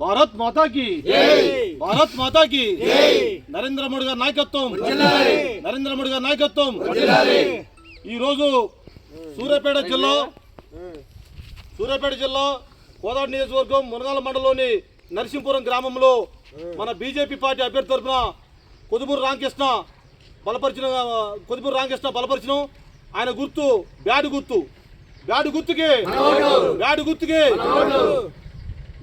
భారత్ మాతా కి భారత్ మాతా కి నరేంద్ర మోడీ గారి నాయకత్వం. నరేంద్ర మోడీ గారి నాయకత్వం. ఈ రోజు సూర్యాపేట జిల్లా సూర్యాపేట జిల్లా కోదాడ నియోజకవర్గం మునగాల మండలంలోని నరసింపురం గ్రామంలో మన బీజేపీ పార్టీ అభ్యర్థి తరఫున కొదుమూరు రామకృష్ణ బలపరిచిన కొదుమూరు రామకృష్ణ బలపరిచిన. ఆయన గుర్తు బ్యాడ్ గుర్తు. బ్యాడ్ గుర్తుకి. బ్యాడ్ గుర్తుకి.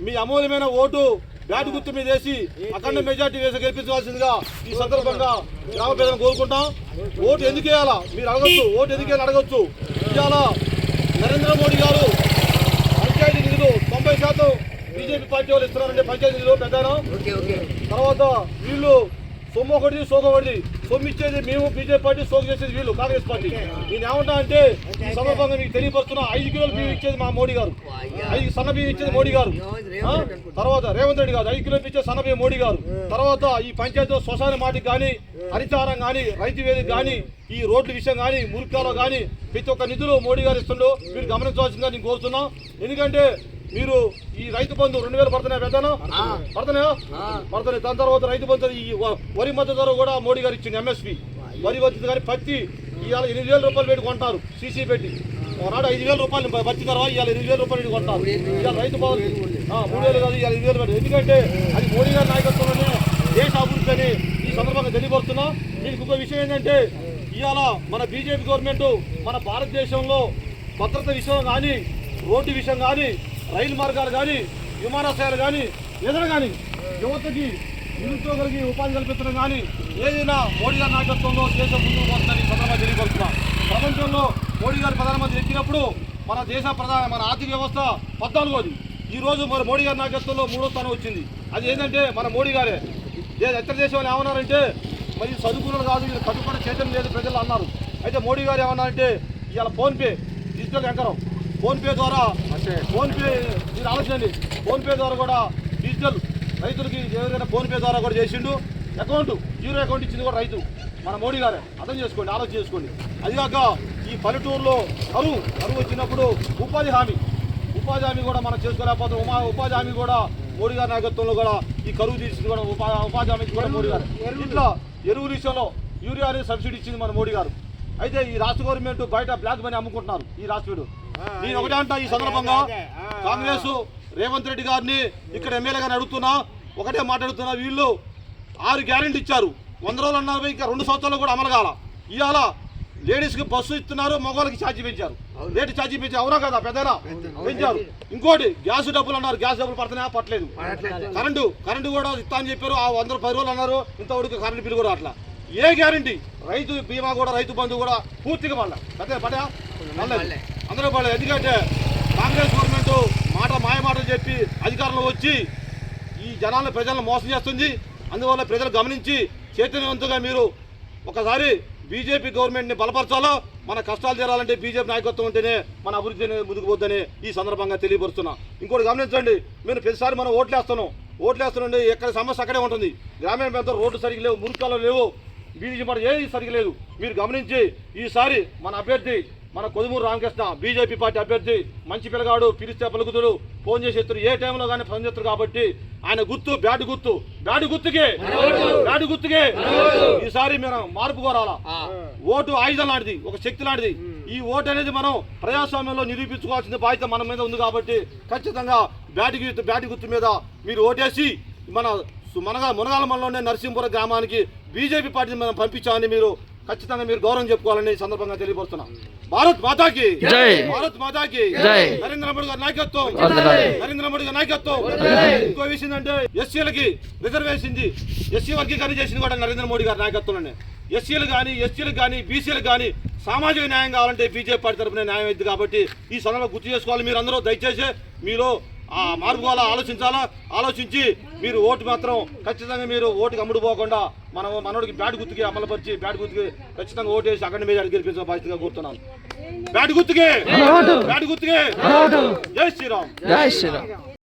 మీ అమూల్యమైన ఓటు బ్యాట్ గుర్తు మీద వేసి అఖండ మెజార్టీ వేసి గెలిపించవలసిందిగా ఈ సందర్భంగా గ్రామ ప్రజలను కోరుకుంటాం. ఓటు ఎందుకు వేయాలా? మీరు అడగచ్చు. ఓటు ఎందుకు వేయాలని అడగచ్చు. ఇవాళ నరేంద్ర మోడీ గారు పంచాయతీ నిధులు తొంభై శాతం బీజేపీ పార్టీ వాళ్ళు ఇస్తున్నారంటే పంచాయతీ నిధులు పెద్దాను తర్వాత వీళ్ళు సొమ్ము ఒకటి సోగ ఒకటి సొమ్ము ఇచ్చేది మేము బీజేపీ పార్టీ సోగ చేసేది వీళ్ళు కాంగ్రెస్ పార్టీ. నేను ఏమంటా అంటే ఈ సందర్భంగా మీకు తెలియపరుస్తున్నా ఐదు కిలోలు బియ్యం ఇచ్చేది మా మోడీ గారు. ఐదు సన్న బియ్యం ఇచ్చేది మోడీ గారు? తర్వాత రేవంత్ రెడ్డి గారు ఐదు కిలోలు ఇచ్చే సన్న బియ్యం మోడీ గారు. తర్వాత ఈ పంచాయతీ శ్మశాన మాటికి కానీ హరిచారం కానీ రైతు వేదిక కానీ ఈ రోడ్ల విషయం కానీ మురికాలో కానీ ప్రతి ఒక్క నిధులు మోడీ గారు ఇస్తుండో మీరు గమనించవలసిందిగా నేను కోరుతున్నాం. ఎందుకంటే మీరు ఈ రైతు బంధు రెండు వేలు పడుతున్నాయా పెద్దనా పడుతున్నాయా? పడుతున్నాయి. దాని తర్వాత రైతు బంధు ఈ వరి మద్దతు ధర కూడా మోడీ గారు ఇచ్చింది ఎంఎస్పి వరి మద్దతు కానీ పత్తి ఇవాళ ఎనిమిది వేల రూపాయలు పెట్టి కొంటారు సీసీ పెట్టి. ఒకనాడు ఐదు వేల రూపాయలు పత్తి ధర ఇవాళ ఎనిమిది వేల రూపాయలు పెట్టి కొంటారు. ఇవాళ రైతు బాగుంది మూడు వేలు కాదు ఇవాళ ఎనిమిది వేలు పెట్టి. ఎందుకంటే అది మోడీ గారి నాయకత్వంలోనే దేశ అభివృద్ధి అని ఈ సందర్భంగా తెలియపరుస్తున్నా. మీకు ఇంకో విషయం ఏంటంటే ఇవాళ మన బీజేపీ గవర్నమెంట్ మన భారతదేశంలో భద్రత విషయం కానీ రోడ్డు విషయం కానీ రైలు మార్గాలు కానీ విమానాశ్రయాలు కానీ ఏదైనా కానీ యువతకి నిరుద్యోగులకి ఉపాధి కల్పించడం కానీ ఏదైనా మోడీ గారి నాయకత్వంలో దేశం ముందుకు పోతుందని ఈ సందర్భంగా తెలియపరుస్తున్నా. ప్రపంచంలో మోడీ గారు ప్రధానమంత్రి ఎక్కినప్పుడు మన దేశ ప్రధాన మన ఆర్థిక వ్యవస్థ పద్నాలుగోది. ఈ రోజు మరి మోడీ గారి నాయకత్వంలో మూడో స్థానం వచ్చింది. అది ఏంటంటే మన మోడీ గారే. ఏ- ఇతర దేశం వాళ్ళు ఏమన్నారంటే మరి చదువుకున్నారు కాదు వీళ్ళు కట్టుబడి చేయడం లేదు ప్రజలు అన్నారు. అయితే మోడీ గారు ఏమన్నారంటే ఇవాళ ఫోన్పే డిజిటల్ ఎంకరం ఫోన్పే ద్వారా ఫోన్పే మీరు ఆలోచనండి ఫోన్పే ద్వారా కూడా డిజిటల్ రైతులకి ఏదైనా ఫోన్పే ద్వారా కూడా చేసిండు. అకౌంట్ జీరో అకౌంట్ ఇచ్చింది కూడా రైతు. మన మోడీ గారే. అర్థం చేసుకోండి ఆలోచన చేసుకోండి. అదిగాక ఈ పల్లెటూరులో కరువు కరువు వచ్చినప్పుడు ఉపాధి హామీ. ఉపాధి హామీ కూడా మనం చేసుకోలేకపోతే ఉమా ఉపాధి హామీ కూడా మోడీ గారి నాయకత్వంలో కూడా ఈ కరువు తీసింది కూడా ఉపా ఉపాధి హామీ కూడా మోడీ గారు. ఇట్లా ఎరువు విషయంలో యూరియా అనేది సబ్సిడీ ఇచ్చింది మన మోడీ గారు. అయితే ఈ రాష్ట్ర గవర్నమెంట్ బయట బ్లాక్ మనీ అమ్ముకుంటున్నారు ఈ రాష్ట్రుడు నేను ఒకటే అంటా ఈ సందర్భంగా. కాంగ్రెస్ రేవంత్ రెడ్డి గారిని ఇక్కడ ఎమ్మెల్యే గారిని అడుగుతున్నా ఒకటే మాట్లాడుతున్నా వీళ్ళు ఆరు గ్యారెంటీ ఇచ్చారు. వంద రోజులు అన్నారు ఇంకా రెండు సంవత్సరాలు కూడా అమలు కాల. ఇవాళ లేడీస్కి బస్సు ఇస్తున్నారు మగవాళ్ళకి ఛార్జీ పెంచారు. రేటు ఛార్జీ పెంచారు అవునా కదా పెద్దనా? పెంచారు. ఇంకోటి గ్యాస్ డబ్బులు అన్నారు గ్యాస్ డబ్బులు పడుతున్నాయా? పట్టలేదు. కరెంటు కరెంటు కూడా ఇస్తా అని చెప్పారు ఆ వంద పది రోజులు అన్నారు ఇంతవరకు కరెంటు బిల్లు కూడా అట్లా ఏ గ్యారంటీ? రైతు బీమా కూడా రైతు బంధు కూడా పూర్తిగా పడలే. పెద్ద పడా పడలేదు. అందరూ పడలేదు ఎందుకంటే కాంగ్రెస్ గవర్నమెంట్ మాట మాయ మాటలు చెప్పి అధికారంలో వచ్చి ఈ జనాలను ప్రజలను మోసం చేస్తుంది. అందువల్ల ప్రజలు గమనించి చైతన్యవంతంగా మీరు ఒకసారి బీజేపీ గవర్నమెంట్ని బలపరచాలో? మన కష్టాలు తీరాలంటే బీజేపీ నాయకత్వం ఉంటేనే మన అభివృద్ధి అనేది ముందుకు పోద్దని ఈ సందర్భంగా తెలియపరుస్తున్నా. ఇంకోటి గమనించండి మీరు ప్రతిసారి మనం ఓట్లేస్తున్నాం. ఓట్లేస్తున్నాండి ఎక్కడ సమస్య అక్కడే ఉంటుంది. గ్రామీణ ప్రాంతం రోడ్డు సరిగ్గా లేవు మురికాలు లేవు. బీజేపీ మాట ఏది సరిగ్గా లేదు. మీరు గమనించి ఈసారి మన అభ్యర్థి మన కొదుమూరు రామకృష్ణ బీజేపీ పార్టీ అభ్యర్థి మంచి పిల్లగాడు పిలిస్తే పలుకుతుడు ఫోన్ చేసి ఎత్తురు ఏ టైంలో కానీ ఫోన్ చేస్తారు కాబట్టి ఆయన గుర్తు బ్యాట్ గుర్తు. బ్యాట్ గుర్తుకే బ్యాట్ గుర్తుకే. ఈసారి మనం మార్పు కోరాలా? ఓటు ఆయుధం లాంటిది ఒక శక్తి లాంటిది. ఈ ఓటు అనేది మనం ప్రజాస్వామ్యంలో నిరూపించుకోవాల్సిన బాధ్యత మన మీద ఉంది కాబట్టి ఖచ్చితంగా బ్యాట్ గుర్తు బ్యాట్ గుర్తు మీద మీరు ఓటేసి మన మనగా మునగాల మండలంలోనే నరసింహపురం గ్రామానికి బీజేపీ పార్టీని మనం పంపించామని మీరు ఖచ్చితంగా మీరు గౌరవం చెప్పుకోవాలని సందర్భంగా తెలియపరుస్తున్నాం. భారత్ మాతాకి. జై. భారత్ మాతాకి. జై. నరేంద్ర మోడీ గారి నాయకత్వం. నరేంద్ర మోడీ గారి నాయకత్వం. ఇంకో విషయం అంటే ఎస్సీలకి రిజర్వేషన్ ఎస్సీ వర్గీకరణ చేసింది కూడా నరేంద్ర మోడీ గారి నాయకత్వంలోనే. ఎస్సీలు కానీ ఎస్టీలకు కానీ బీసీలకు కానీ సామాజిక న్యాయం కావాలంటే బీజేపీ పార్టీ తరపున న్యాయం అయింది కాబట్టి ఈ సందర్భంగా గుర్తు చేసుకోవాలి మీరు అందరూ దయచేసి మీలో ఆ మార్పు కావాలా ఆలోచించాలా? ఆలోచించి మీరు ఓటు మాత్రం ఖచ్చితంగా మీరు ఓటుకి అమ్ముడు పోకుండా మనం మనోడికి బ్యాట్ గుర్తుకి అమలుపరిచి బ్యాట్ గుర్తుకి ఖచ్చితంగా ఓటు వేసి అక్కడ మీద గెలిపించిన బాధ్యతగా కోరుతున్నాను. బ్యాట్ గుర్తుకే! బ్యాట్ గుర్తుకే! జై శ్రీరామ్! జై శ్రీరామ్!